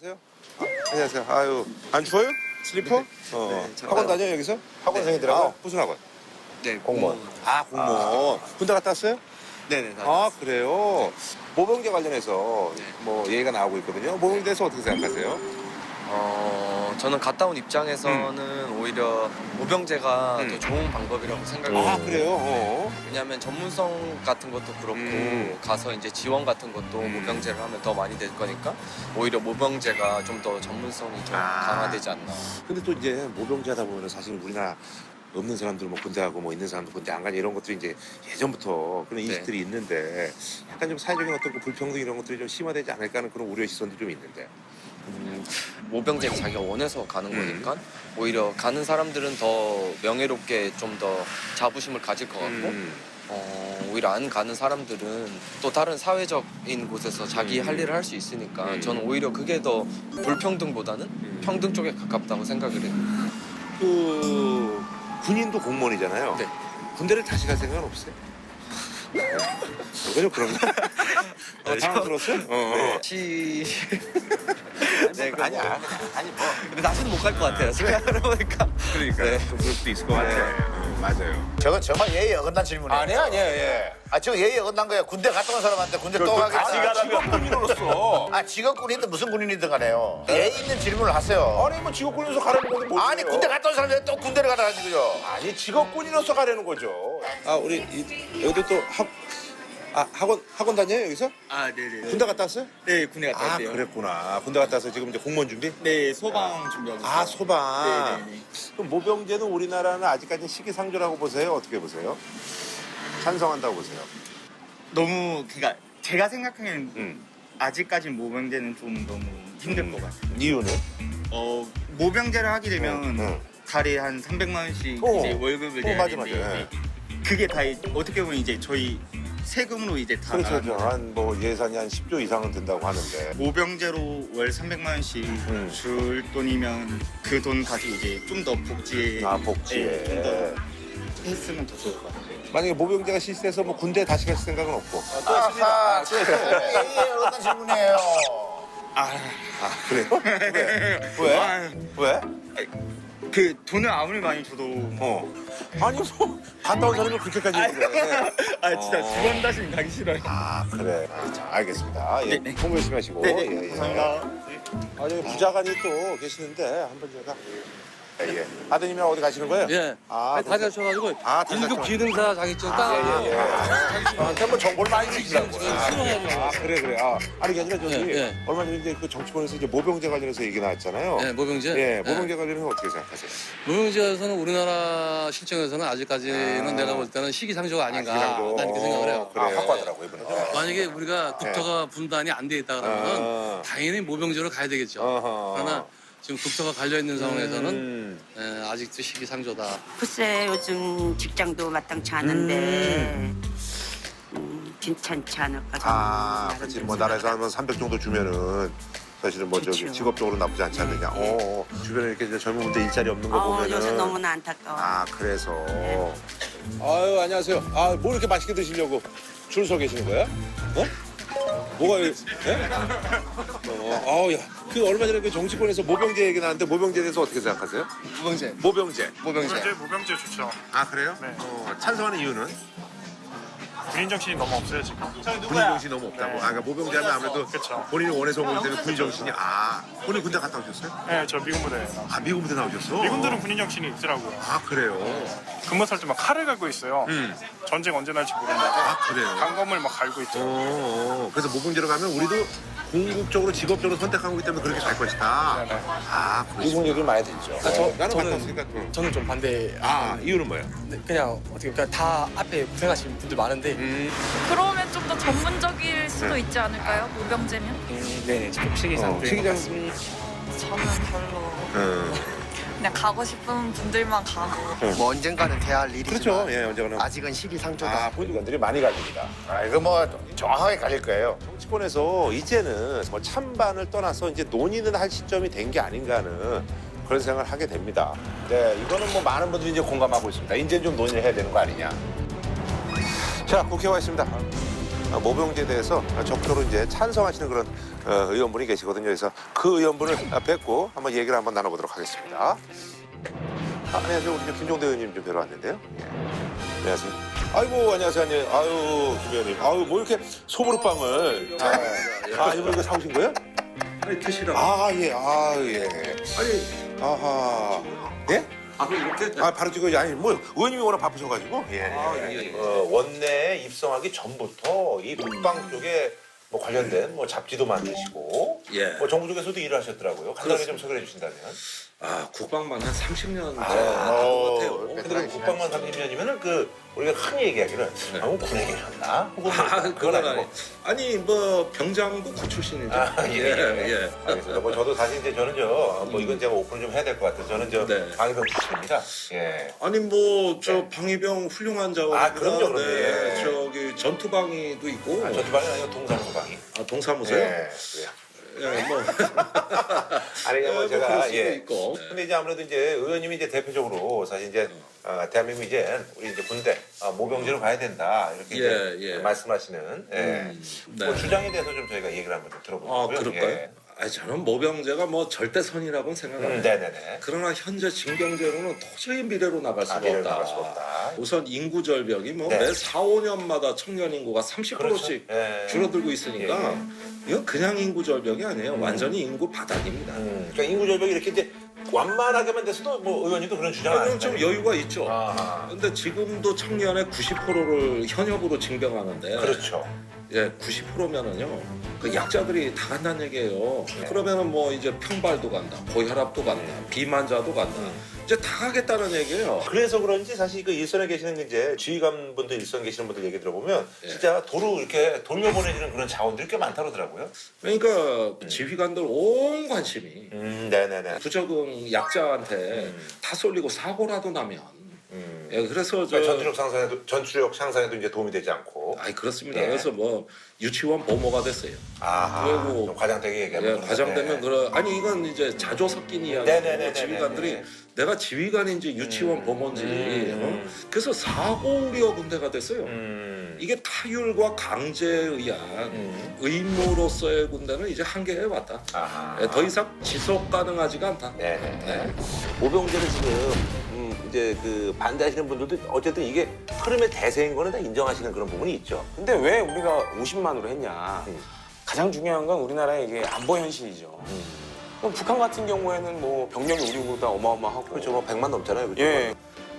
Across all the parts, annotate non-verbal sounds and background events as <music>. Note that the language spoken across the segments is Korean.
안녕하세요. 아, 안녕하세요. 아유, 안 추워요? 슬리퍼? 어. 네, 잘 학원 와요. 다녀요, 여기서? 학원생이더라고요. 아, 무슨 학원? 네, 공무원. 아, 공무원. 군대 갔다 왔어요? 네네. 다 아, 그래요? 모병제 관련해서 네. 뭐 얘기가 나오고 있거든요. 모병제에 대해서 어떻게 생각하세요? 어, 저는 갔다 온 입장에서는 오히려 모병제가 음. 더 좋은 방법이라고 생각해요. 아, 그래요? 어. 왜냐하면 전문성 같은 것도 그렇고 음. 가서 이제 지원 같은 것도 음. 모병제를 하면 더 많이 될 거니까 오히려 모병제가 좀 더 전문성이 좀 아. 강화되지 않나. 근데 또 이제 모병제 하다 보면 사실 우리나라 없는 사람들 뭐 군대 가고 뭐 있는 사람들 군대 안 가니 이런 것들이 이제 예전부터 그런 네. 인식들이 있는데 약간 좀 사회적인 어떤 그 불평등 이런 것들이 좀 심화되지 않을까 하는 그런 우려 시선도 좀 있는데. 음, 모병제는 자기가 원해서 가는 음. 거니까 오히려 가는 사람들은 더 명예롭게 좀 더 자부심을 가질 것 같고 음. 어, 오히려 안 가는 사람들은 또 다른 사회적인 곳에서 자기 음. 할 일을 할 수 있으니까 음. 저는 오히려 그게 더 불평등보다는 음. 평등 쪽에 가깝다고 생각을 해요. 그 군인도 공무원이잖아요. 네. 군대를 다시 갈 생각은 없어요? <laughs> 그런가? 어, 당황스러웠어요? 어, 어. 시... 네, 그 아니야. 뭐. 아니 뭐. 근데 다시는 못 갈 것 같아요. 생각을 해보니까. 그러니까 네. 좀 그럴 수도 있을 것 같아. 요 맞아요. 저건 정말 예의 어긋난 질문이에요. 아니야 아니야 예. 아, 저거 예의 어긋난 거야. 군대 갔다 온 사람한테 군대 또 가겠다. 직업군인으로서. 아, 직업 군인든 무슨 군인이든 간에요. 예의 있는 질문을 하세요. 아니 뭐 직업군인으로서 가려는 건데 뭐 아니, 군대 갔다 온 사람이 또 군대를 가다 가지고요. 아니 직업군인으로서 가려는 거죠. 아 우리 이, 여기도 또 학, 아, 학원 학원 다녀요 여기서? 아, 네네. 군대 갔다 왔어요? 네, 군대 갔다 아 왔대요. 그랬구나. 군대 갔다 와서 지금 이제 공무원 준비? 네, 소방 준비하고 있어요. 아 소방. 네네네. 그럼 모병제는 우리나라는 아직까지 시기상조라고 보세요? 어떻게 보세요? 찬성한다고 보세요? 너무, 그니까, 제가 생각하기엔 음. 아직까진 모병제는 좀 너무 힘들 음. 것 같아요. 이유는? 어, 모병제를 하게 되면 응, 응. 달에 한 300만 원씩 어. 이제 월급을 어, 내야 맞아, 되는데. 이제 그게 다 이- 어떻게 보면 이제 저희 세금으로 이제 다 그렇죠. 나가는 그렇죠. 거죠. 한뭐 예산이 한 10조 이상은 든다고 하는데. 모병제로 월 300만 원씩 음. 줄 돈이면 그 돈 가지고 이제 좀 더 복지에 아 복지에. 네, 좀더 했으면 더 좋을 것 같아요. 만약에 모병제가 실시해서 뭐 군대 다시 갈 생각은 없고. 아하, 예의 어긋난 질문이에요. 아, 아 그래요? 왜? 왜? 아, 왜? 그 돈을 아무리 많이 줘도 어. 아니 뭐 갔다 온 사람이 그렇게까지 얘기해. 아 진짜 어. 두번 다시는 가기 싫어요. 아 그래. 아, 자, 알겠습니다. 예. 네, 네. 공부 열심히 하시고. 네, 네, 예, 예. 감사합니다. 아 여기 부자관이 또 계시는데 한번 제가. 예, 예. 아드님이 어디 가시는 거예요? 예. 아, 다시 하셔가지고 아, 1급 하셔. 기능사 자격증 따. 예, 예, 예. 저한테 뭐 정보를 많이 주시라고. 싫어해요. 아, 그래, 그래. 아, 아니, 그게 아니라 저기, 예, 예. 얼마 전에 이제 그 정치권에서 이제 모병제 관련해서 얘기 나왔잖아요. 예, 모병제. 예, 모병제 관련해서 어떻게 생각하세요? 모병제에서는 우리나라 실정에서는 아직까지는 아. 내가 볼 때는 시기상조가 아닌가 시기상조. 나는 이렇게 생각을 해요. 그래요. 아, 확고하더라고요, 이번에. 만약에 우리가 국토가 분단이 안 돼 있다 그러면 아. 당연히 모병제로 가야 되겠죠. 어허. 그러나 지금 국토가 갈려 있는 상황에서는 음. 예, 아직도 시기상조다. 글쎄 요즘 직장도 마땅치 않은데 음, 괜찮지 않을까 아, 그렇지. 뭐 나라에서 생각해요. 하면 300 정도 주면은 사실은 뭐 저기 좋죠. 직업적으로 나쁘지 않지 않느냐. 어, 주변에 이렇게 이제 젊은 분들 일자리 없는 거 어, 보면은. 요새 너무나 안타까워 아, 그래서. 아유, 안녕하세요. 아, 뭐 이렇게 맛있게 드시려고 줄 서 계시는 거야? 어? 뭐가, 예? 어, 아우, 야. 그 얼마 전에 그 정치권에서 모병제 얘기 나왔는데 모병제에 대해서 어떻게 생각하세요? 모병제. 모병제. 모병제. 모병제 모병제 좋죠. 아, 그래요? 네. 어, 찬성하는 이유는? 군인 정신이 너무 없어요 지금. 군인 정신이 너무 없다고. 네. 아, 그러니까 모병제하면 아무래도 그쵸. 본인이 원해서 올 때는 군인 정신이 아, 본인 군대 갔다 오셨어요? 네, 저 미군 부대. 아, 미군 부대 나오셨어? 미군들은 군인 정신이 있더라고요. 아, 그래요? 근무 탈때막 칼을 갈고 있어요. 음. 전쟁 언제 날지 모른다고. 아, 그래요? 강검을 막 갈고 있죠. 어, 어, 그래서 모병제로 가면 우리도 궁극적으로 직업적으로 선택하고 있기 때문에 그렇게 갈 것이다. 네 네. 아, 미군 얘기를 많이 듣죠. 나는 갔다 왔으니까. 응. 저는 좀 반대. 아, 이유는 뭐예요? 그냥 어떻게 그냥 다 앞에 고생하시는 분들 많은데, 음, 그러면 좀 더 전문적일 수도 네. 있지 않을까요? 모병제면? 음, 네, 좀 시기상. 어, 시기장. 저는 별로 음, 그냥 가고 싶은 분들만 가고 뭐 언젠가는 돼야 할 일이지만 그렇죠. 예, 언제거나. 아직은 시기상조다. 아, 본인들이 많이 갈립니다. 아, 이거 뭐 정확하게 갈릴 거예요. 정치권에서 이제는 뭐 찬반을 떠나서 이제 논의는 할 시점이 된 게 아닌가 하는 그런 생각을 하게 됩니다. 네, 이거는 뭐 많은 분들이 이제 공감하고 있습니다. 이제 좀 논의를 해야 되는 거 아니냐. 자, 국회 와 있습니다. 어, 모병제에 대해서 적극적으로 이제 찬성하시는 그런 어, 의원분이 계시거든요. 그래서 그 의원분을 아, 뵙고 한번 얘기를 한번 나눠보도록 하겠습니다. 아, 안녕하세요. 우리 저 김종대 의원님 좀 뵈러 왔는데요. 예. 안녕하세요. 아이고 안녕하세요. 안녕. 아유 김 의원님. 아유 뭐 이렇게 소보루빵을 아, 아 이거 이거 사오신 거예요? 아니 드시라고. 아 예. 아 예. 아니 아하. 예? 아 이렇게 아 바로 지금 아니 뭐 의원님이 워낙 바쁘셔가지고 예. 예, 예. 어, 원내에 입성하기 전부터 이 국방 쪽에 뭐 관련된 뭐 잡지도 만드시고 예. 뭐 정부 쪽에서도 일을 하셨더라고요. 간단하게 좀 소개해 주신다면. 아 국방만 한 30년 아, 어, 같아요. 근데 그 국방만 30년이면은 그 우리가 흔히 얘기하기를 네. 아, 뭐 군에 계셨나? 혹은 뭐 아, 그건 그건 아니. 아니 뭐 병장도 구 출신이죠. 아, 예, 예. 예. 알겠습니다. 뭐 저도 사실 이제 저는 저뭐 이건 제가 오픈을 좀 해야 될 것 같아요. 저는 저 네. 방위병 출신입니다. 예. 아니 뭐저 네. 방위병 훌륭한 자원. 아, 그럼요, 그럼요. 예. 저기 전투방위도 있고. 아, 전투방이 아니고 동사무방이. 아, 동사무소요? 예. 그래요. 예, 뭐. <laughs> 아니 예, 뭐뭐 제가 수도 예. 있고. 근데 이제 아무래도 이제 의원님이 이제 대표적으로 사실 이제 어, 대한민국 이제 우리 이제 군대 어, 모병제로 가야 된다 이렇게 예, 이제 예. 말씀하시는 예. 음, 뭐 주장에 대해서 좀 저희가 얘기를 한번 좀 아, 들어보고요. 그럴까요? 예. 아니, 저는 모병제가 뭐 절대선이라고는 생각 안 해요. 음, 네네네. 그러나 현재 징병제로는 도저히 미래로 나갈 수가 아, 미래로 없다. 나갈 수가 없다. 우선 인구 절벽이 뭐 네. 매 4, 5년마다 청년 인구가 30%씩 그렇죠. 예. 줄어들고 있으니까 이건 그냥 인구 절벽이 아니에요. 완전히 인구 바닥입니다. 음, 그러니까 인구 절벽이 이렇게 이제 완만하게만 됐어도 뭐 의원님도 그런 주장 안 그럼 하시나요? 좀 여유가 있죠. 아, 근데 지금도 청년의 90%를 현역으로 징병하는데 그렇죠. 예, 90%면은요. 그 약자들이 다 간다는 얘기예요. 그러면은 뭐 이제 평발도 간다, 고혈압도 간다, 비만자도 간다. 이제 다 가겠다는 얘기예요. 그래서 그런지 사실 그 일선에 계시는 이제 지휘관 분들 일선 계시는 분들 얘기 들어보면 예. 진짜 도로 이렇게 돌려보내지는 그런 자원들이 꽤 많다 그러더라고요. 그러니까 지휘관들 온 관심이 음, 네네네. 부적응 약자한테 음. 다 쏠리고 사고라도 나면 음. 예, 그래서 저 그러니까 전투력 상상에도 전투력 상상에도 이제 도움이 되지 않고. 아이 그렇습니다. 예. 그래서 뭐 유치원 보모가 됐어요. 아하. 그리고- 좀 과장되게 예, 얘기하면 과장되면 그런 아니 이건 이제 자조 섞인 이야기고 네네네네네. 지휘관들이 내가 지휘관인지 유치원 음. 보모인지 음. 어? 그래서 사고 우려 군대가 됐어요. 음. 이게 타율과 강제에 의한 음. 의무로서의 군대는 이제 한계에 왔다. 아하. 예, 더 이상 지속 가능하지가 않다. 네네. 네. 모병제를 지금 음, 이제 그 반대하시는 분들도 어쨌든 이게 흐름의 대세인 거는 다 인정하시는 그런 부분이 있죠. 근데 왜 우리가 50만으로 했냐? 음. 가장 중요한 건 우리나라의 이게 안보 현실이죠. 그럼 북한 같은 경우에는 뭐 병력이 우리보다 어마어마하고 그렇죠. 뭐 100만 넘잖아요. 그렇죠? 예.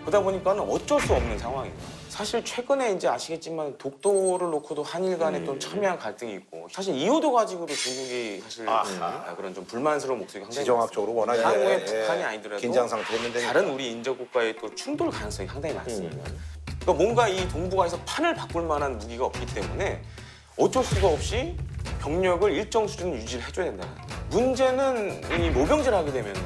그러다 보니까 는 어쩔 수 없는 상황이에요. 사실 최근에 이제 아시겠지만 독도를 놓고도 한일 간에 음. 좀 첨예한 갈등이 있고 사실 이호도 가지고도 중국이 사실 아하. 아, 그런 좀 불만스러운 목소리가 상당히 지정학적으로 워낙. 한국의 이제, 북한이 예, 아니더라도 긴장 상태였는데 다른 우리 인접 국가의 또 충돌 가능성이 상당히 많습니다. 음. 그러니까 뭔가 이 동북아에서 판을 바꿀 만한 무기가 없기 때문에 어쩔 수가 없이 병력을 일정 수준 유지를 해줘야 된다. 문제는 이 모병제를 하게 되면은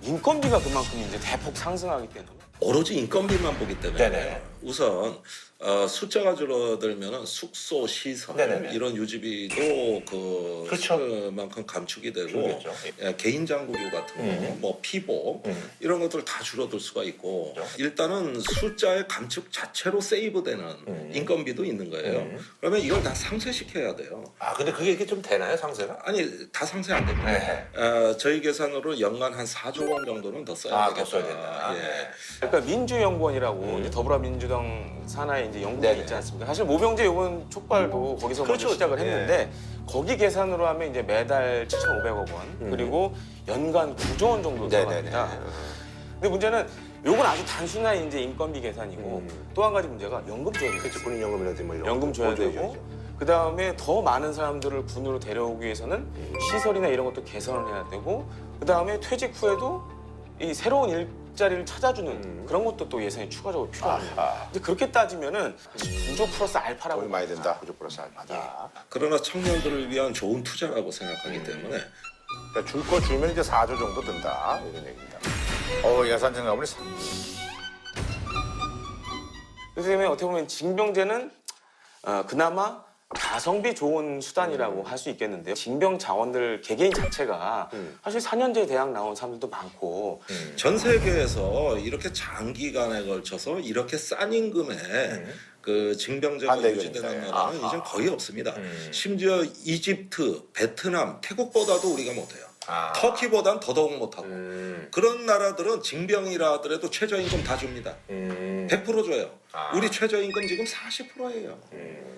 인건비가 그만큼 이제 대폭 상승하기 때문에 오로지 인건비만 보기 때문에 네네. 우선 어, 숫자가 줄어들면 숙소 시설 네네네. 이런 유지비도 그 그렇죠. 그만큼 감축이 되고. 예, 개인 장구류 같은 거, 음. 뭐 피보 음. 이런 것들 다 줄어들 수가 있고 그렇죠. 일단은 숫자의 감축 자체로 세이브되는 음. 인건비도 있는 거예요. 음. 그러면 이걸 다 상쇄시켜야 돼요. 아 근데 그게 이렇게 좀 되나요 상세가? 아니 다 상쇄 안 됩니다. 네. 어, 저희 계산으로 연간 한 4조 원 정도는 더 써야 아, 되겠다. 더 써야 된다. 예. 네. 그러니까 민주연구원이라고 음. 이제 더불어민주 당 산하에 이제 연구원이 네네. 있지 않습니까? 사실 모병제 요번 촉발도 거기서 그렇죠. 먼저 시작을 했는데 거기 계산으로 하면 이제 매달 7,500억 원 음. 그리고 연간 9조 원 정도. 들어갑니다. 근데 문제는 요건 아주 단순한 이제 인건비 계산이고 음. 또한 가지 문제가 연금 줘야 돼요. 그렇죠. 군인연금이라든지 뭐 이런 연금 거 줘야 보조해줘야죠. 되고 그 다음에 더 많은 사람들을 군으로 데려오기 위해서는 음. 시설이나 이런 것도 개선을 해야 되고 그 다음에 퇴직 후에도 이 새로운 일 자리를 찾아주는 음. 그런 것도 또 예산이 추가적으로 필요합니다. 아하. 이제 그렇게 따지면은 구조 플러스 알파라고 돈이 많이 든다. 구조 플러스 아, 알파다. 그러나 청년들을 위한 좋은 투자라고 생각하기 때문에 그러니까 줄 거 주면 이제 4조 정도 든다. 이런 얘기입니다. 어, 예산 그래서 때문에 어떻게 보면 징병제는 어, 그나마 가성비 좋은 수단이라고 할 수 있겠는데요. 징병 자원들 개개인 자체가 음. 사실 4년제 대학 나온 사람들도 많고 음. 전 세계에서 이렇게 장기간에 걸쳐서 이렇게 싼 임금에 음. 그그 징병제가 반대 유지되는 의견입니다. 나라는 아, 이젠 아. 거의 없습니다. 음. 심지어 이집트, 베트남, 태국보다도 우리가 못해요. 아. 터키보단 더더욱 못하고 음. 그런 나라들은 징병이라 하더라도 최저임금 다 줍니다. 음. 100% 줘요. 아. 우리 최저임금 지금 40%예요.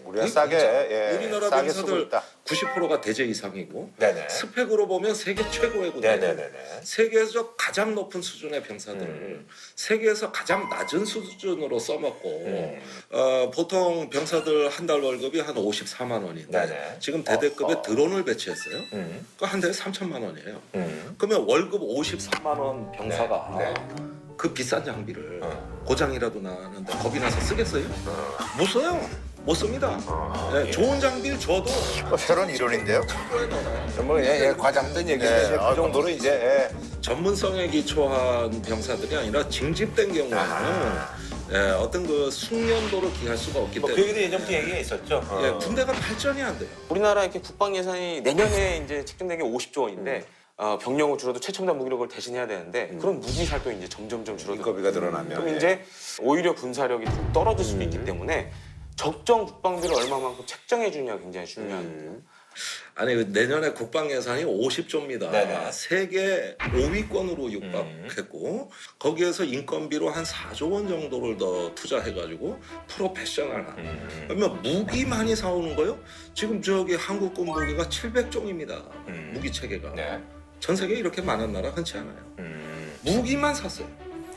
우리가 이- 싸게 예, 우리나라 싸게 쓰고 병사들 있다. 90%가 대제 이상이고 네네. 스펙으로 보면 세계 최고의 군대. 네네네네. 세계에서 가장 높은 수준의 병사들을 음. 세계에서 가장 낮은 수준으로 써먹고 음. 어, 보통 병사들 한 달 월급이 한 54만 원인데 네네. 지금 대대급에 어, 어. 드론을 배치했어요. 음. 그한 달에 3천만 원이에요. 음. 그러면 월급 53만 원 병사가 네, 그 비싼 장비를 어. 고장이라도 나는데 겁이 나서 쓰겠어요? 못 써요. 못 씁니다. 어. 네, 좋은 장비를 줘도 어, 새로운 이론인데요. 정말 예, 예, 과장된 얘기인데 네, 그 아, 정도로 이제 예. 전문성에 기초한 병사들이 아니라 징집된 경우에는 예, 어떤 그 숙련도를 기할 수가 없기 뭐 그 때문에 얘기도 예전부터 얘기가 있었죠. 예, 군대가 발전이 안 돼요. 우리나라 이렇게 국방 예산이 내년에 이제 책정된 게 50조 원인데 어, 병력을 줄어도 최첨단 무기력을 대신해야 되는데 그런 무기 살도 이제 점점점 줄어들고 인건비가 늘어나면 그럼 예. 이제 오히려 군사력이 좀 떨어질 수도 있기 때문에 적정 국방비를 얼마만큼 책정해 주느냐 가 굉장히 중요한 음. 아니 그 내년에 국방 예산이 50조입니다. 네네. 세계 5위권으로 육박했고 거기에서 인건비로 한 4조 원 정도를 더 투자해가지고 프로페셔널한. 음. 그러면 무기 많이 사오는 거요? 지금 저기 한국군 무기가 700종입니다. 음. 무기 체계가. 네. 전 세계 이렇게 많은 나라 흔치 않아요. 음. 무기만 샀어요.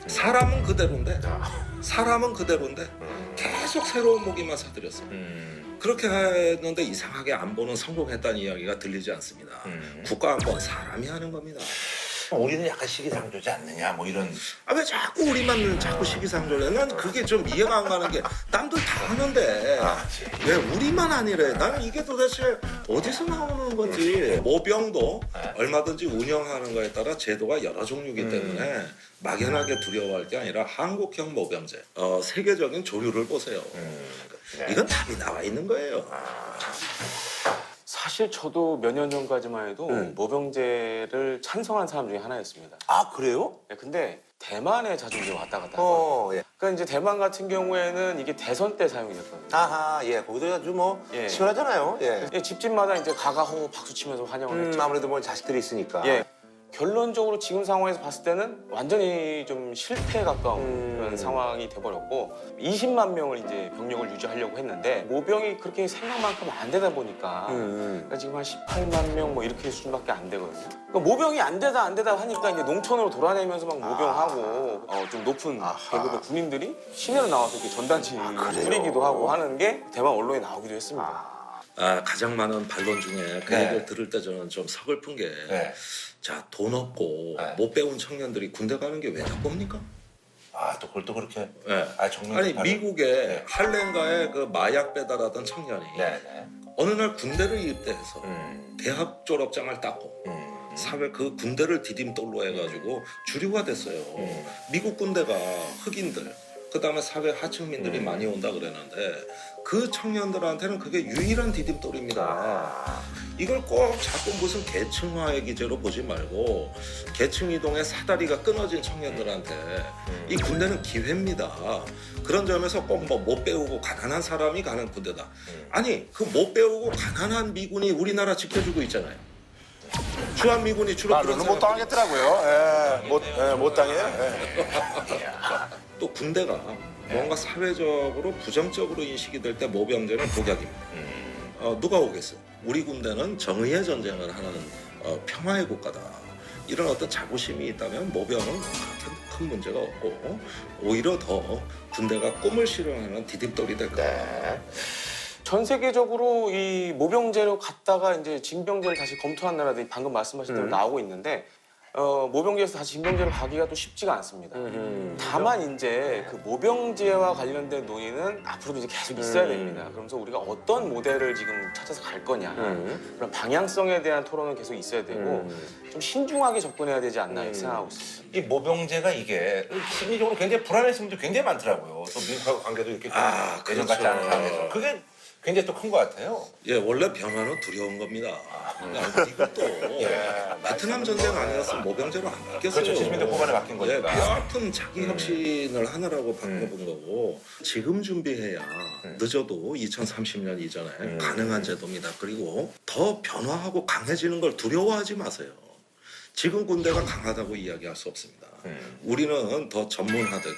사람은 그대로인데 아. 사람은 그대로인데 음. 계속 새로운 무기만 사들였어요. 음. 그렇게 했는데 이상하게 안보는 성공했다는 이야기가 들리지 않습니다. 음. 국가 안보는 사람이 하는 겁니다. 우리는 약간 시기상조지 않느냐 뭐 이런 아 왜 자꾸 우리만 자꾸 시기상조래? 난 그게 좀 이해가 안 가는 게 남들 다 하는데 아, 왜 우리만 아니래? 나는 이게 도대체 어디서 나오는 건지 모병도 네. 얼마든지 운영하는 거에 따라 제도가 여러 종류이기 때문에 막연하게 두려워할 게 아니라 한국형 모병제 어, 세계적인 조류를 보세요. 네. 이건 답이 나와 있는 거예요. 사실 저도 몇 년 전까지만 해도 음. 모병제를 찬성한 사람 중에 하나였습니다. 아 그래요? 네, 근데 대만에 자주 이제 왔다 갔다 하거든요. 어 예. 그러니까 이제 대만 같은 경우에는 이게 대선 때 사용이 됐거든요. 아하 예 거기도 아주 뭐 예. 시원하잖아요. 예. 예, 집집마다 이제 가가호 박수 치면서 환영을 음, 했죠. 아무래도 뭐 자식들이 있으니까. 예. 결론적으로 지금 상황에서 봤을 때는 완전히 좀 실패에 가까운 음. 그런 상황이 돼버렸고 20만 명을 이제 병력을 유지하려고 했는데 모병이 그렇게 생각만큼 안 되다 보니까 음. 그러니까 지금 한 18만 명 뭐 이렇게 수준밖에 안 되거든요. 그러니까 모병이 안 되다 안 되다 하니까 이제 농촌으로 돌아다니면서 막 모병하고 어, 좀 높은. 계급의 군인들이 시내로 나와서 이렇게 전단지 그래요? 뿌리기도 하고 하는 게 대만 언론에 나오기도 했습니다. 아, 가장 많은 반론 중에 그 네. 얘기를 들을 때 저는 좀 서글픈 게 네. 자, 돈 없고 네. 못 배운 청년들이 군대 가는 게왜 나쁩니까? 아 또 그걸 또 그렇게 네. 아 정면 아니 미국의 네. 할렘가에 그 마약 배달하던 청년이 네네. 어느 날 군대를 입대해서 음. 대학 졸업장을 땄고 음. 사회 그 군대를 디딤돌로 해가지고 주류가 됐어요. 음. 미국 군대가 흑인들 그 다음에 사회 하층민들이 음. 많이 온다 그랬는데 그 청년들한테는 그게 유일한 디딤돌입니다. 아. 이걸 꼭 자꾸 무슨 계층화의 기제로 보지 말고 계층 이동의 사다리가 끊어진 청년들한테 음. 이 군대는 기회입니다. 그런 점에서 꼭 뭐 못 배우고 가난한 사람이 가는 군대다. 음. 아니 그 못 배우고 가난한 미군이 우리나라 지켜주고 있잖아요. 주한 미군이 주로 그런 말로는 못 생각- 당하겠더라고요. 예. 못, 예, 못 당해요. 예. <laughs> 또 군대가 뭔가 사회적으로 부정적으로 인식이 될 때 모병제는 독약입니다. 음. 어, 누가 오겠어? 우리 군대는 정의의 전쟁을 하는 어, 평화의 국가다. 이런 어떤 자부심이 있다면 모병은 그렇게 큰 문제가 없고 오히려 더 군대가 꿈을 실현하는 디딤돌이 될 거다. 네. 전 세계적으로 이 모병제로 갔다가 이제 징병제를 다시 검토한 나라들이 방금 말씀하신 대로 음. 나오고 있는데 어, 모병제에서 다시 징병제로 가기가 또 쉽지가 않습니다. 음. 다만 이제 그 모병제와 관련된 논의는 앞으로도 이제 계속 있어야 음. 됩니다. 그러면서 우리가 어떤 모델을 지금 찾아서 갈 거냐 음. 그런 방향성에 대한 토론은 계속 있어야 되고 음. 좀 신중하게 접근해야 되지 않나 음. 생각하고 있습니다. 이 모병제가 이게 심리적으로 굉장히 불안해하신 분들 굉장히 많더라고요. 또 미국하고 관계도 이렇게 좀 아, 예전 그렇죠. 같지 않은 상황에서. 그게 굉장히 또 큰 것 같아요. 예, 원래 변화는 두려운 겁니다. 야, 이것도 <laughs> 베트남 전쟁 아니었으면 모병제로 안 바뀌었어요. 그렇죠. 70년대 후반에 바뀐 예, 거니까. 뼈아픈 자기 혁신을 하느라고 바꿔본 거고 지금 준비해야 늦어도 2030년 이전에 가능한 제도입니다. 그리고 더 변화하고 강해지는 걸 두려워하지 마세요. 지금 군대가 강하다고 이야기할 수 없습니다. 우리는 더 전문화되고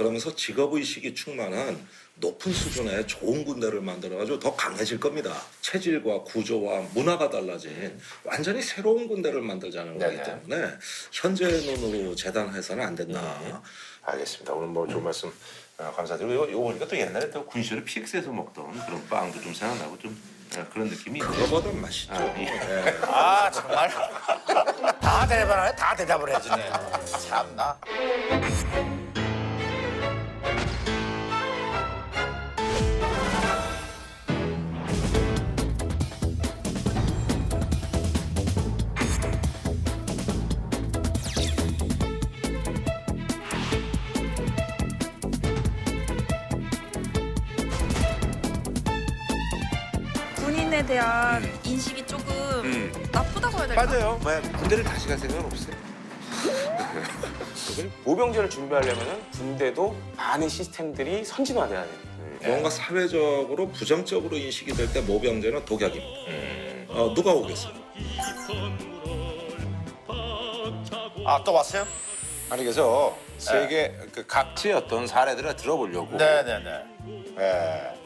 그러면서 직업의식이 충만한 높은 수준의 좋은 군대를 만들어가지고 더 강해질 겁니다. 체질과 구조와 문화가 달라진 완전히 새로운 군대를 만들자는 거기 네네. 때문에 현재의 눈으로 재단해서는 안 된다. 알겠습니다. 오늘 뭐 좋은 말씀 어, 감사드리고 이거, 보니까 또 옛날에 또 군시로 PX에서 먹던 그런 빵도 좀 생각나고 좀 어, 그런 느낌이. 그거보다 맛있죠. 예. 아 정말 <laughs> 다 대답하네 다 대답을 해주네 참나 군인에 대한 인식이 조금 나쁘다고 해야 될까? 맞아요 뭐, 군대를 다시 갈 생각은 없어요 모병제를 <laughs> 준비하려면 군대도 많은 시스템들이 선진화돼야 돼요. 뭔가 사회적으로 부정적으로 인식이 될 때 모병제는 독약입니다. 어, 누가 오겠어요? 아 또 왔어요? 아니 그래서 세계 그 각지의 어떤 사례들을 들어보려고 네네네 네.